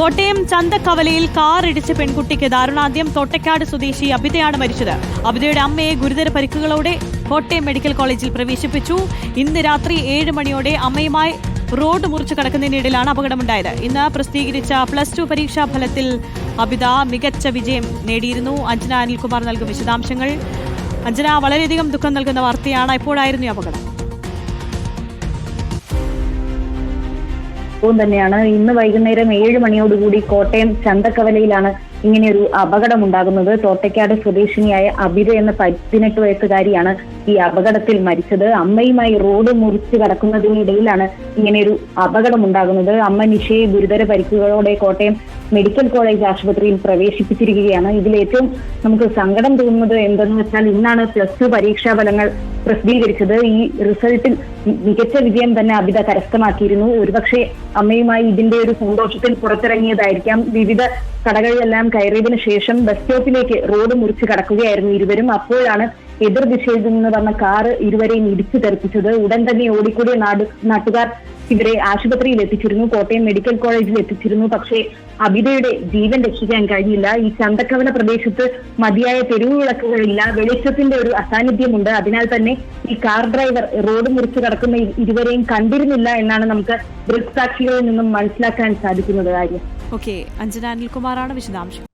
Kottayam ചന്തക്കവലയിൽ car ഇടിച്ച പെൺകുട്ടിക്ക് ദാരുണാദ്യം തോട്ടക്കാട് സ്വദേശി അബിതയാണ് മരിച്ചത്. അബിതയുടെ അമ്മയെ ഗുരുതര പരിക്കുകളോടെ കോട്ടയം മെഡിക്കൽ കോളേജിൽ പ്രവേശിപ്പിച്ചു. ഇന്ന് രാത്രി ഏഴ് മണിയോടെ അമ്മയുമായി റോഡ് മുറിച്ചു കടക്കുന്നതിനിടയിലാണ് അപകടമുണ്ടായത്. ഇന്ന് പ്രസിദ്ധീകരിച്ച പ്ലസ് ടു പരീക്ഷാ ഫലത്തിൽ അബിത മികച്ച വിജയം നേടിയിരുന്നു. അഞ്ജന അനിൽകുമാർ നൽകും വിശദാംശങ്ങൾ. അഞ്ജന വളരെയധികം ദുഃഖം നൽകുന്ന വാർത്തയാണ് എപ്പോഴായിരുന്നു അപകടം. സംഭവം തന്നെയാണ്. ഇന്ന് വൈകുന്നേരം ഏഴ് മണിയോടുകൂടി കോട്ടയം ചന്തക്കവലയിലാണ് ഇങ്ങനെയൊരു അപകടം ഉണ്ടാകുന്നത് തോട്ടയ്ക്കാട് സ്വദേശിനിയായ അബിത എന്ന പതിനെട്ട് വയസ്സുകാരിയാണ് ഈ അപകടത്തിൽ മരിച്ചത്. അമ്മയുമായി റോഡ് മുറിച്ച് കടക്കുന്നതിനിടയിലാണ് ഇങ്ങനെയൊരു അപകടം ഉണ്ടാകുന്നത് അമ്മ നിഷയെ ഗുരുതര പരിക്കുകളോടെ കോട്ടയം മെഡിക്കൽ കോളേജ് ആശുപത്രിയിൽ പ്രവേശിപ്പിച്ചിരിക്കുകയാണ്. ഇതിൽ ഏറ്റവും നമുക്ക് സങ്കടം തോന്നുന്നത് എന്തെന്ന് വെച്ചാൽ ഇന്നാണ് പ്ലസ് ടു പരീക്ഷാ ഫലങ്ങൾ പ്രസിദ്ധീകരിച്ചത്. ഈ റിസൾട്ടിൽ മികച്ച വിജയം തന്നെ അബിത കരസ്ഥമാക്കിയിരുന്നു. ഒരുപക്ഷെ അമ്മയുമായി ഇതിന്റെ ഒരു സന്തോഷത്തിൽ പുറത്തിറങ്ങിയതായിരിക്കാം. വിവിധ കടകളിലെല്ലാം കയറിയതിനു ശേഷം ബസ് സ്റ്റോപ്പിലേക്ക് റോഡ് മുറിച്ച് കടക്കുകയായിരുന്നു ഇരുവരും. അപ്പോഴാണ് എതിർ ദിശയിൽ നിന്ന് വന്ന കാറ് ഇരുവരെയും ഇടിച്ചു തെറിപ്പിച്ചത്. ഉടൻ തന്നെ ഓടിക്കൂടിയ നാട് നാട്ടുകാർ ഇവരെ ആശുപത്രിയിൽ എത്തിച്ചിരുന്നു കോട്ടയം മെഡിക്കൽ കോളേജിൽ എത്തിച്ചിരുന്നു. പക്ഷേ അബിതയുടെ ജീവൻ രക്ഷിക്കാൻ കഴിയില്ല ഈ ചന്തക്കവല പ്രദേശത്ത് മതിയായ തെരുവ് വിളക്കുകളില്ല. വെളിച്ചത്തിന്റെ ഒരു അസാന്നിധ്യമുണ്ട്. അതിനാൽ തന്നെ ഈ കാർ ഡ്രൈവർ റോഡ് മുറിച്ച് കടക്കുന്ന ഇരുവരെയും കണ്ടിരുന്നില്ല എന്നാണ് നമുക്ക് ദൃക്സാക്ഷികളിൽ നിന്നും മനസ്സിലാക്കാൻ സാധിക്കുന്നത് കാര്യം. ഓക്കെ അഞ്ജന അനിൽകുമാറാണ് വിശദാംശം.